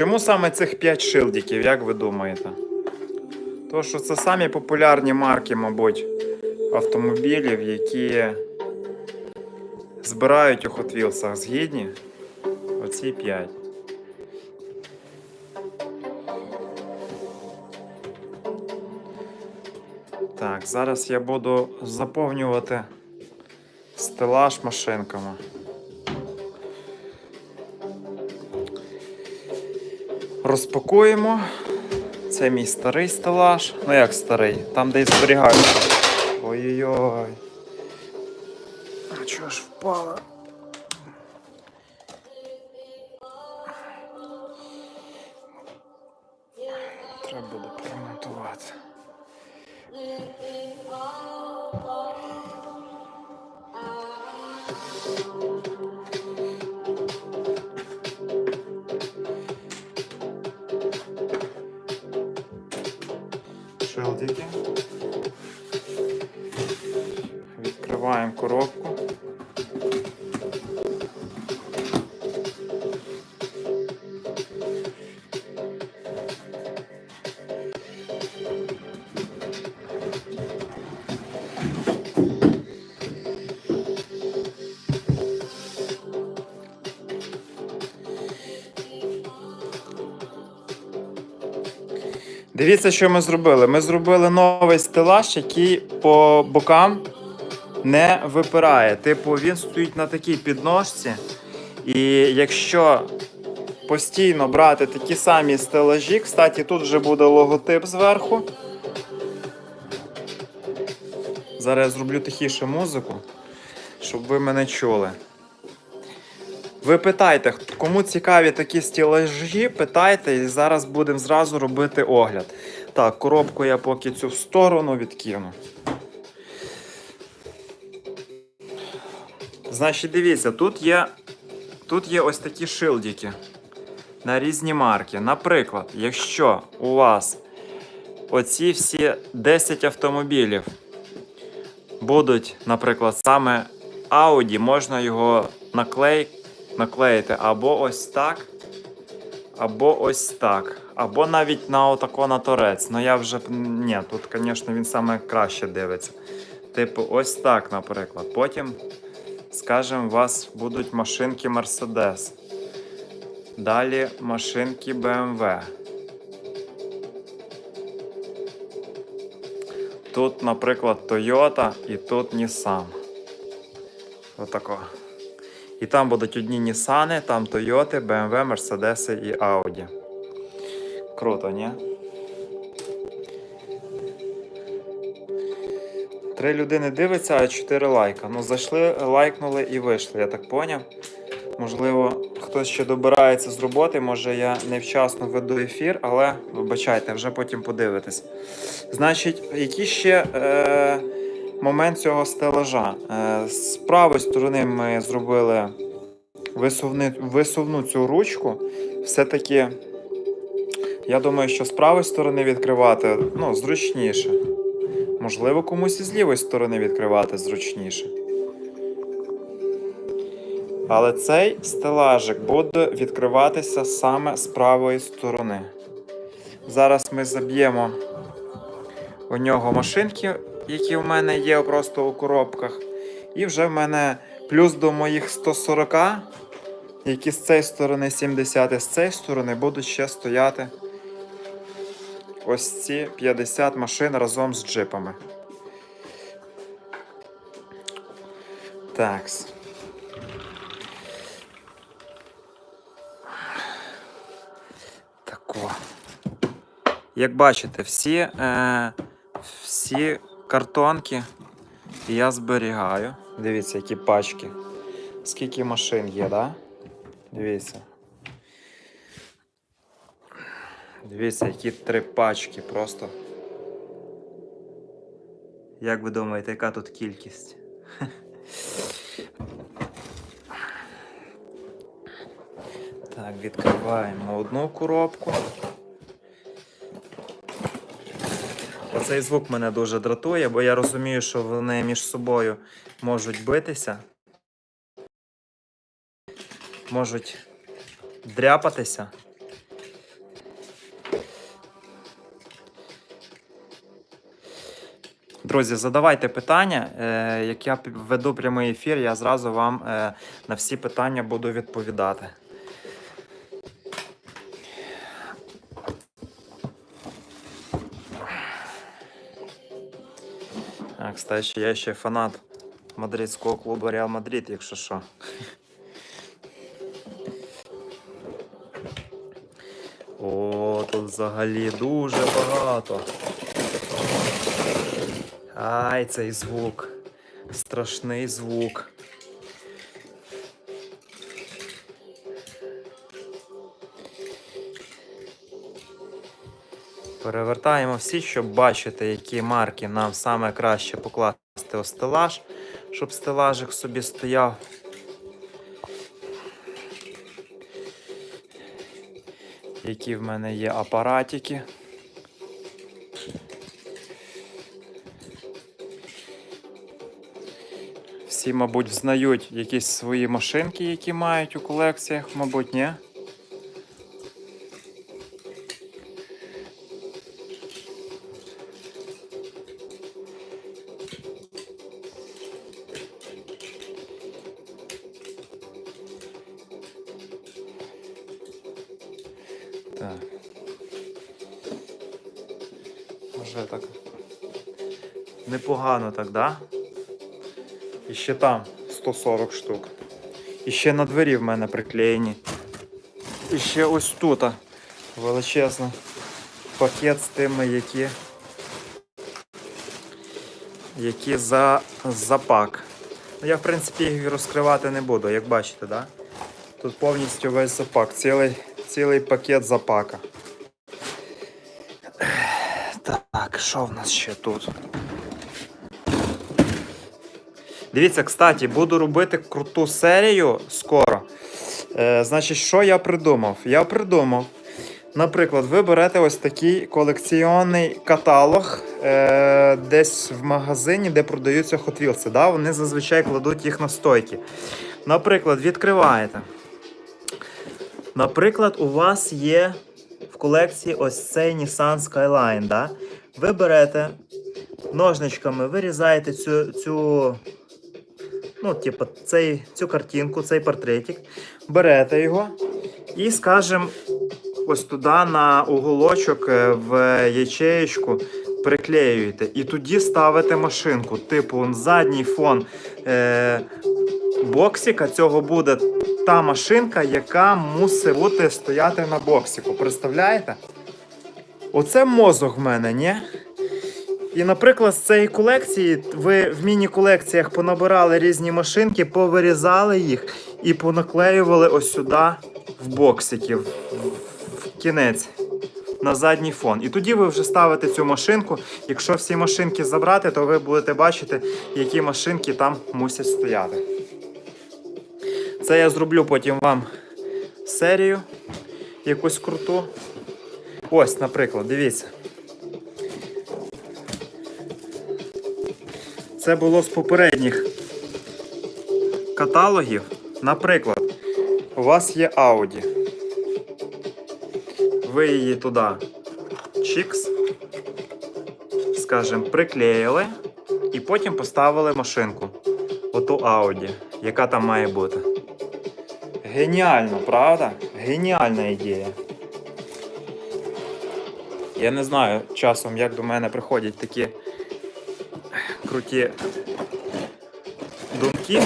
Чому саме цих 5 шилдиків, як ви думаєте? То, що це самі популярні марки, мабуть, автомобілів, які збирають у Hot Wheels згідні. Оці 5. Так, зараз я буду заповнювати стелаж машинками. Розпакуємо. Це мій старий стелаж. Ну як старий? Там де і зберігаються. Ой-ой-ой. Дивіться, що ми зробили. Ми зробили новий стелаж, який по бокам не випирає. Типу, він стоїть на такій підножці. І якщо постійно брати такі самі стелажі, кстати, тут вже буде логотип зверху. Зараз я зроблю тихіше музику, щоб ви мене чули. Ви питайте, кому цікаві такі стелажі, питайте, і зараз будемо зразу робити огляд. Так, коробку я поки цю в сторону відкину. Значить, дивіться, тут є, тут є ось такі шилдики на різні марки. Наприклад, якщо у вас оці всі 10 автомобілів будуть, наприклад, саме Audi, можна його наклей, наклеїти або ось так, або ось так. Або навіть на отако на торець. Ну я вже. Ні, тут, звісно, він саме краще дивиться. Типу, ось так, наприклад. Потім, скажімо, у вас будуть машинки Mercedes. Далі машинки BMW. Тут, наприклад, Toyota і тут Nissan. Отако. І там будуть одні Нісани, там Toyota, BMW, Mercedes і Audi. Круто, ні? Три людини дивиться, а чотири лайка. Ну, зайшли, лайкнули і вийшли, я так поняв. Можливо, хтось ще добирається з роботи, може я невчасно веду ефір, але вибачайте, вже потім подивитесь. Значить, який ще е, момент цього стелажа? Е, з правої сторони ми зробили висувни, висувну цю ручку. Все-таки, я думаю, що з правої сторони відкривати ну, зручніше. Можливо, комусь і з лівої сторони відкривати зручніше. Але цей стелажик буде відкриватися саме з правої сторони. Зараз ми заб'ємо у нього машинки, які в мене є просто у коробках. І вже в мене плюс до моїх 140, які з цієї сторони 70, і з цієї сторони будуть ще стояти ось ці 50 машин разом з джипами. Такс. Тако. Як бачите, всі, е, всі картонки я зберігаю. Дивіться, які пачки. Скільки машин є, да? Дивіться. Дивіться, які три пачки просто. Як ви думаєте, яка тут кількість? Так, відкриваємо одну коробку. Цей звук мене дуже дратує, бо я розумію, що вони між собою можуть битися, можуть дряпатися. Друзі, задавайте питання. Е, як я веду прямий ефір, я зразу вам е, на всі питання буду відповідати. А, ще я ще фанат мадридського клубу Реал Мадрид, якщо що. О, тут взагалі дуже багато. Ай, цей звук. Страшний звук. Перевертаємо всі, щоб бачити, які марки нам саме краще покласти у стелаж, щоб стелажик собі стояв. Які в мене є апаратики. Всі, мабуть, взнають якісь свої машинки, які мають у колекціях, мабуть, ні. Вже так. Непогано так, да? І ще там 140 штук. І ще на двері в мене приклеєні. І ще ось тут величезний пакет з тими, які. Які за запак. Ну, я, в принципі, їх розкривати не буду, як бачите, да? Тут повністю весь запак, цілий, цілий пакет запака. Так, що в нас ще тут? Дивіться, кстати, буду робити круту серію скоро. Е, значить, що я придумав? Я придумав. Наприклад, ви берете ось такий колекційний каталог е, десь в магазині, де продаються Wheels. Да? Вони зазвичай кладуть їх на стойки. Наприклад, відкриваєте. Наприклад, у вас є в колекції ось цей Nissan Skyline. Да? Ви берете ножничками, вирізаєте цю, цю ну, типу, цей, цю картинку, цей портретик, берете його і, скажімо, ось туди на уголочок е, в ячеєчку приклеюєте. І тоді ставите машинку. Типу, задній фон е, боксика цього буде та машинка, яка мусить бути стояти на боксику. Представляєте? Оце мозок в мене, ні? І, наприклад, з цієї колекції ви в міні-колекціях понабирали різні машинки, повирізали їх і понаклеювали ось сюди в боксики, в, в кінець, на задній фон. І тоді ви вже ставите цю машинку. Якщо всі машинки забрати, то ви будете бачити, які машинки там мусять стояти. Це я зроблю потім вам серію якусь круту. Ось, наприклад, дивіться. Це було з попередніх каталогів. Наприклад, у вас є Audi. Ви її туди чікс, скажімо, приклеїли і потім поставили машинку. Оту Audi, яка там має бути. Геніально, правда? Геніальна ідея. Я не знаю часом, як до мене приходять такі круті думки.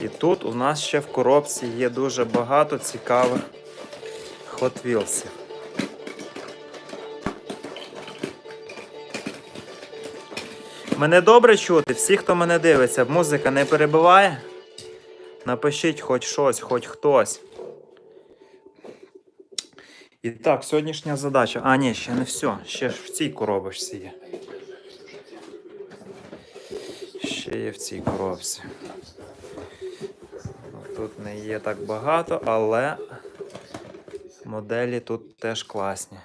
І тут у нас ще в коробці є дуже багато цікавих Wheels. Мене добре чути, всі, хто мене дивиться, музика не перебиває. Напишіть хоч щось, хоч хтось. І так, сьогоднішня задача. А, ні, ще не все. Ще ж в цій коробочці є. Ще є в цій коробці. Ну, Тут не є так багато, але моделі тут теж класні.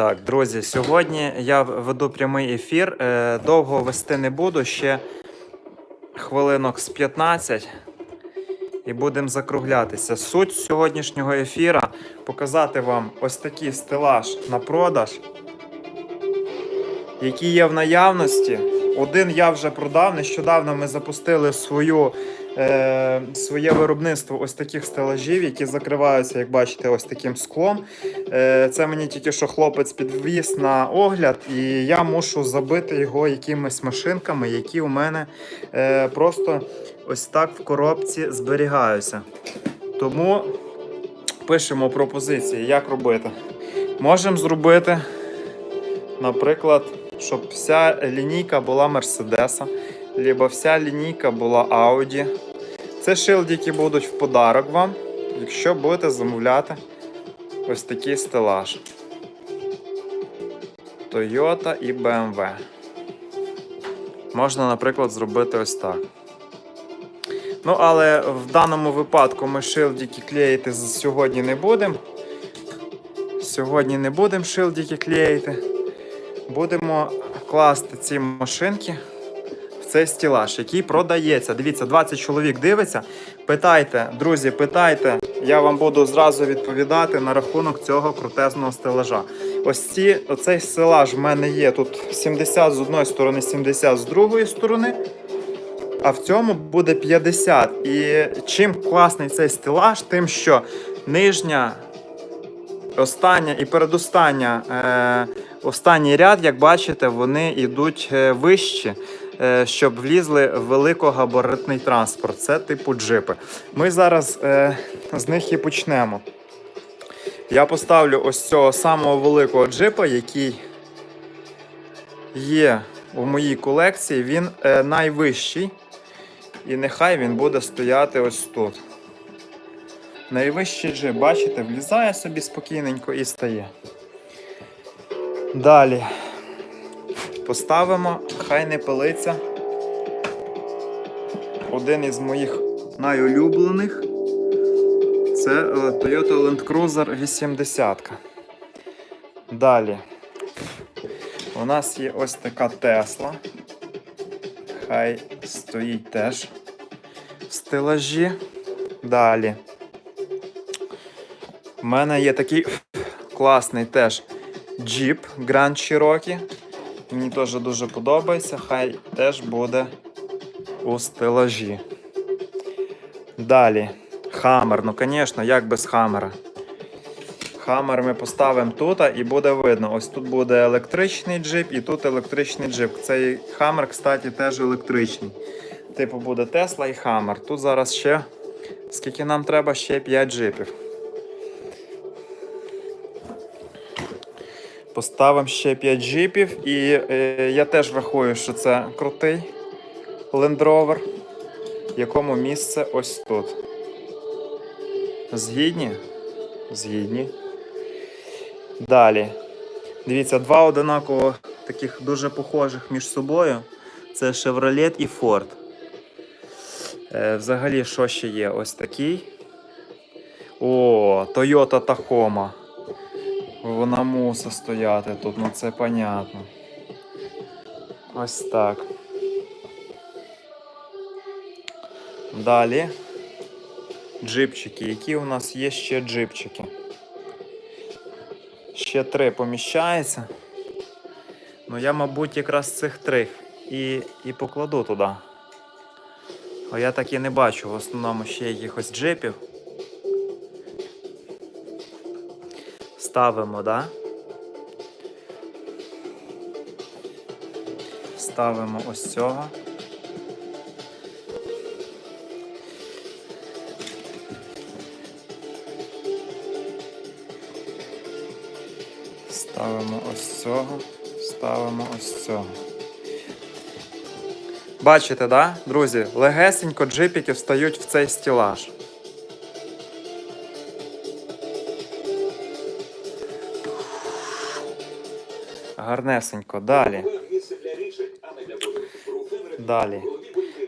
Так, друзі, сьогодні я веду прямий ефір. Е, Довго вести не буду, ще хвилинок з 15 і будемо закруглятися. Суть сьогоднішнього ефіра показати вам ось такий стелаж на продаж, які є в наявності. Один я вже продав. Нещодавно ми запустили свою, е, своє виробництво ось таких стелажів, які закриваються, як бачите, ось таким склом. Е, Це мені тільки що хлопець підвіз на огляд, і я мушу забити його якимись машинками, які у мене е, просто ось так в коробці зберігаються. Тому пишемо пропозиції, як робити. Можемо зробити, наприклад, щоб вся лінійка була Мерседеса, либо вся лінійка була Audi. Це шилдики будуть в подарок вам, якщо будете замовляти ось такий стелаж. Toyota і BMW. Можна, наприклад, зробити ось так. Ну, але в даному випадку ми шилдики клеїти сьогодні не будемо. Сьогодні не будемо шилдики клеїти. Будемо класти ці машинки в цей стілаж, який продається. Дивіться, 20 чоловік дивиться. Питайте, друзі, питайте. Я вам буду зразу відповідати на рахунок цього крутезного стелажа. Ось ці, оцей стелаж в мене є тут 70 з одної сторони, 70 з другої сторони. А в цьому буде 50. І чим класний цей стелаж, тим, що нижня, остання і передостання, е, останній ряд, як бачите, вони йдуть е, вищі, е, щоб влізли в великогабаритний транспорт. Це типу джипи. Ми зараз е, з них і почнемо. Я поставлю ось цього самого великого джипа, який є у моїй колекції. Він е, найвищий. І нехай він буде стояти ось тут. Найвищий джип, бачите, влізає собі спокійненько і стає. Далі поставимо, хай не пилиться. Один із моїх найулюблених. Це е, Toyota Land Cruiser 80. Далі. У нас є ось така Тесла. Хай стоїть теж в стелажі. Далі. У мене є такий класний теж джіп Grand Cherokee. Мені теж дуже подобається. Хай теж буде у стелажі. Далі. Хаммер. Ну, звісно, як без хаммера. Хаммер ми поставимо тут і буде видно. Ось тут буде електричний джип і тут електричний джип. Цей хаммер, кстати, теж електричний. Типу буде Тесла і Хаммер. Тут зараз ще, скільки нам треба, ще 5 джипів. Поставимо ще 5 джипів, і е, я теж рахую, що це крутий Rover, якому місце ось тут. Згідні? Згідні. Далі. Дивіться, два одинаково таких дуже похожих між собою. Це Chevrolet і Ford. Е, взагалі, що ще є? Ось такий. О, Toyota Tacoma. Вона мусить стояти тут, ну це понятно. Ось так. Далі. Джипчики. Які у нас є ще джипчики? Ще три поміщається. Ну я, мабуть, якраз цих три і, і покладу туди. А я так і не бачу в основному ще якихось джипів. Ставимо, да? Ставимо ось цього. Ставимо ось цього, ставимо ось цього. Бачите, да, друзі? Легесенько джипіки встають в цей стілаж. Гарнесенько. Далі. Далі.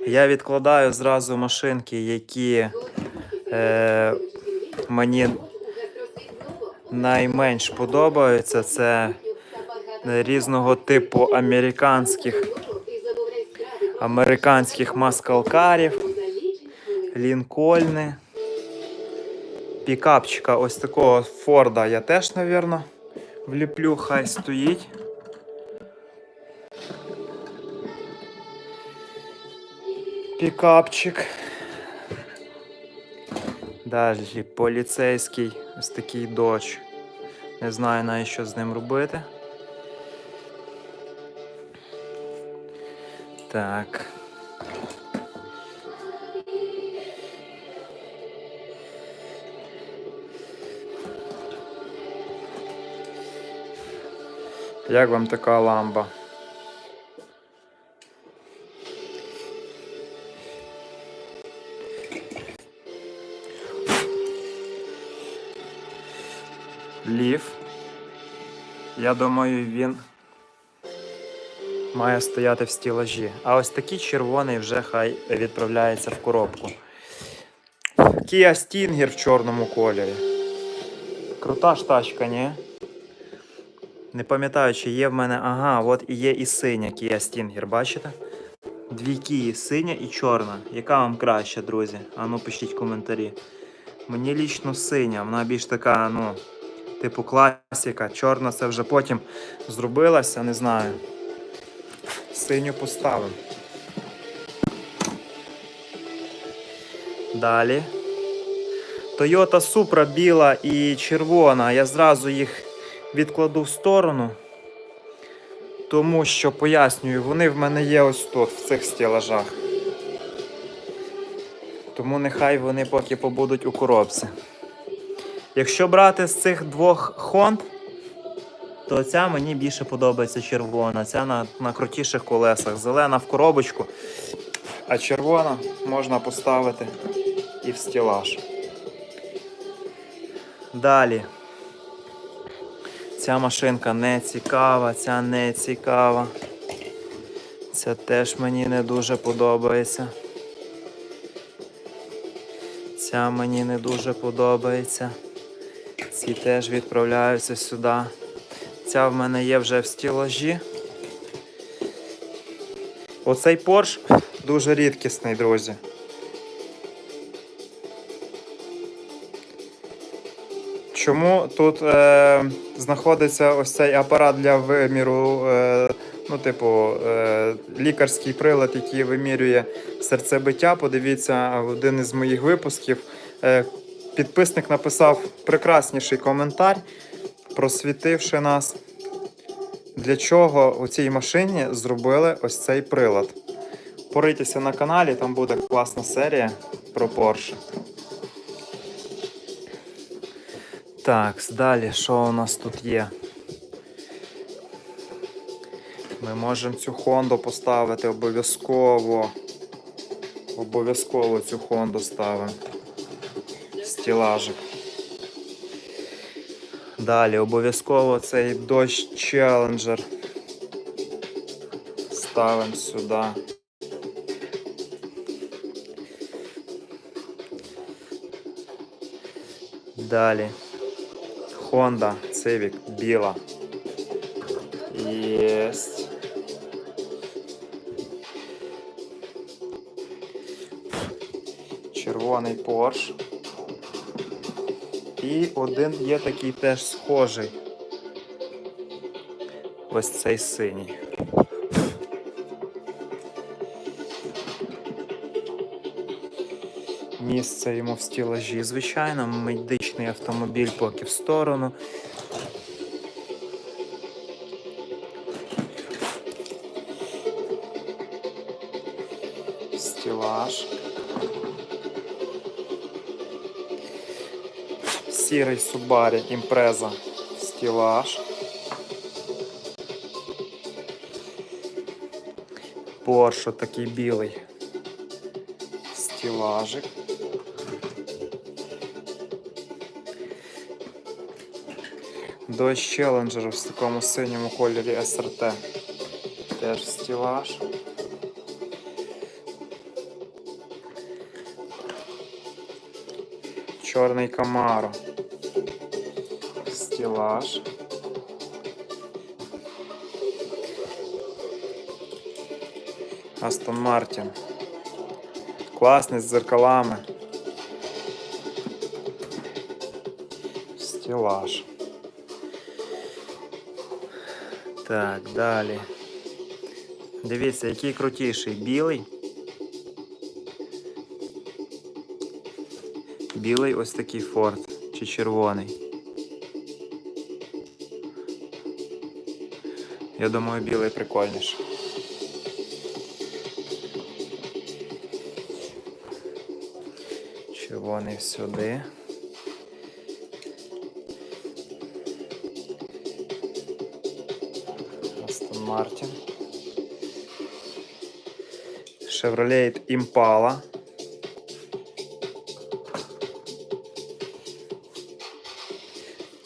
Я відкладаю зразу машинки, які е, мені найменш подобаються, це різного типу американських, американських маскалкарів, лінкольни. Пікапчика ось такого Форда я теж, напевно, вліплю, хай стоїть. Пікапчик. Далі поліцейський ось такий дощ. Не знаю навіть що з ним робити. Так. Як вам така ламба? Лів. Я думаю, він має стояти в стілажі. А ось такий червоний вже хай відправляється в коробку. Kia Stinger в чорному кольорі. Крута ж тачка, ні? Не пам'ятаю, чи є в мене. Ага, от і є і синя Kia Stinger, бачите? Дві Кії, синя і чорна. Яка вам краща, друзі? А ну пишіть коментарі. Мені лічно синя, вона більш така, ну, типу класика. Чорна це вже потім зробилася, не знаю. Синю поставимо. Далі. Toyota Supra біла і червона. Я зразу їх відкладу в сторону. Тому що пояснюю, вони в мене є ось тут, в цих стелажах. Тому нехай вони поки побудуть у коробці. Якщо брати з цих двох Хонд, то ця мені більше подобається червона. Ця на, на крутіших колесах. Зелена в коробочку, а червона можна поставити і в стелаж. Далі. Ця машинка не цікава, ця не цікава. Ця теж мені не дуже подобається. Ця мені не дуже подобається. Ці теж відправляються сюди. Ця в мене є вже в стілажі. Оцей Порш дуже рідкісний, друзі. Чому тут е, знаходиться ось цей апарат для виміру, е, ну, типу, е, лікарський прилад, який вимірює серцебиття? Подивіться один із моїх випусків. Е, підписник написав прекрасніший коментар, просвітивши нас, для чого у цій машині зробили ось цей прилад. Порийтеся на каналі, там буде класна серія про Porsche. Так, далі, що у нас тут є? Ми можемо цю Хонду поставити обов'язково. Обов'язково цю Хонду ставимо. Стілажик. Далі обов'язково цей Dodge Challenger. Ставимо сюди. Далі. Honda Civic біла. Єсть. Червоний Porsche. І один є такий теж схожий. Ось цей синій. Місце йому в стілажі. Звичайно, медичний автомобіль поки в сторону. Сірий Subaru імпреза. Стілаж. Поршо такий білий. Стілажик. Dodge Challenger в такому синьому кольорі SRT. Теж стілаж. Чорний Camaro. Стілаж. Астон Мартін. Класний з дзеркалами. Стілаж. Так, далі. Дивіться, який крутіший. Білий. Білий ось такий Форд. Чи червоний. Я думаю, білий прикольніше. Червоний сюди. Астон Мартін. Chevrolet Impala.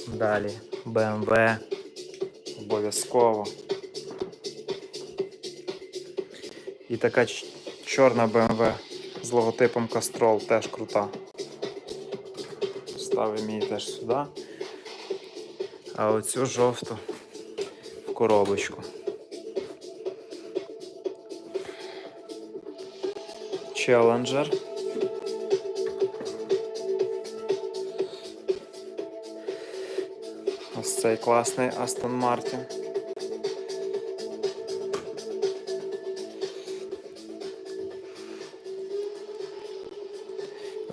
Далі BMW. Обов'язково. І така чорна BMW з логотипом Castrol теж крута. Ставимо її теж сюди. А оцю жовту в коробочку. Challenger. Ось цей класний Aston Martin.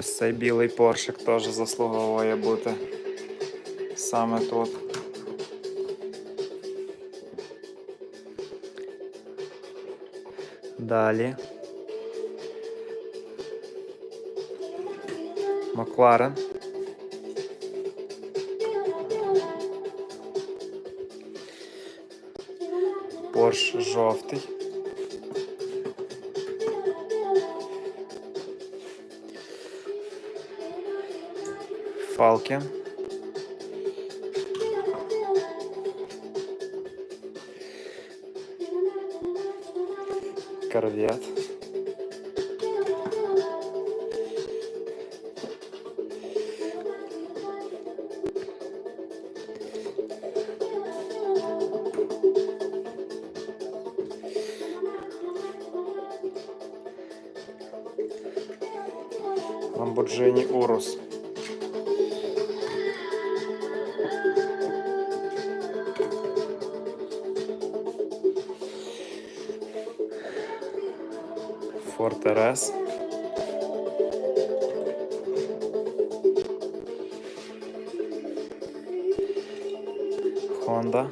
Цей білий поршик теж заслуговує бути саме тут. Далі. Макларен. Порш жовтий. палки. Корвет. Lamborghini Урус. RS. Honda.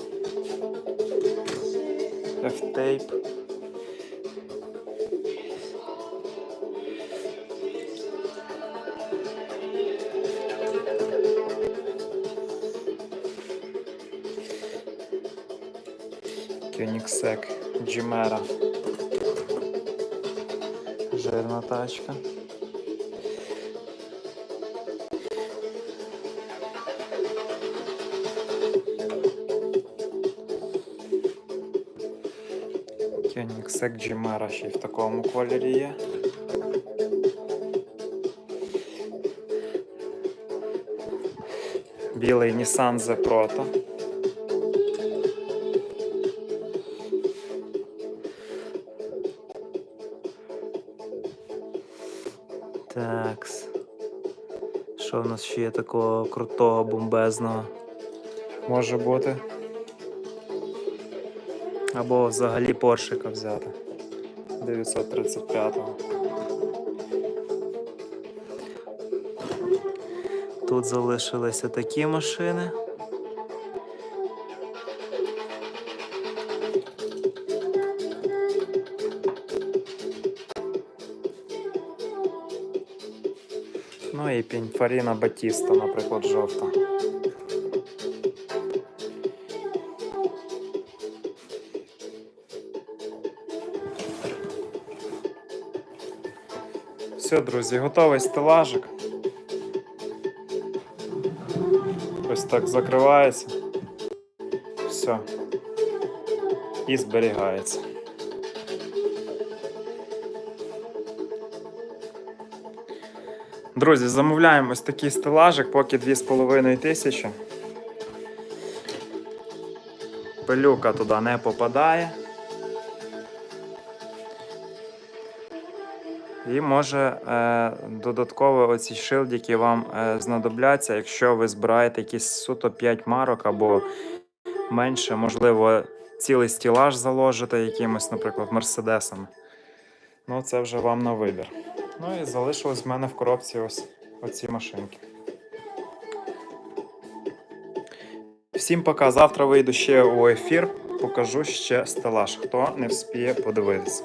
F-Tape. Koenigsegg Chimera. Жирна тачка. Koenigsegg Chimera ще й в такому кольорі є. Білий Nissan Z Proto. Є такого крутого, бомбезного? Може бути. Або взагалі поршика взяти. 935-го. Тут залишилися такі машини. І Піньфаріна Батіста, наприклад, жовта. Все, друзі, готовий стелажик. Ось так закривається. Все. І зберігається. Друзі, замовляємо ось такий стелажик, поки 2,5 тисячі. пилюка туди не попадає. І може е, додатково оці шилдики вам е, знадобляться, якщо ви збираєте якісь суто 5 марок або менше, можливо, цілий стілаж заложите якимось, наприклад, мерседесами. Ну, це вже вам на вибір. Ну і залишилось в мене в коробці ось оці машинки. Всім пока. Завтра вийду ще у ефір. Покажу ще стелаж, хто не вспіє подивитися.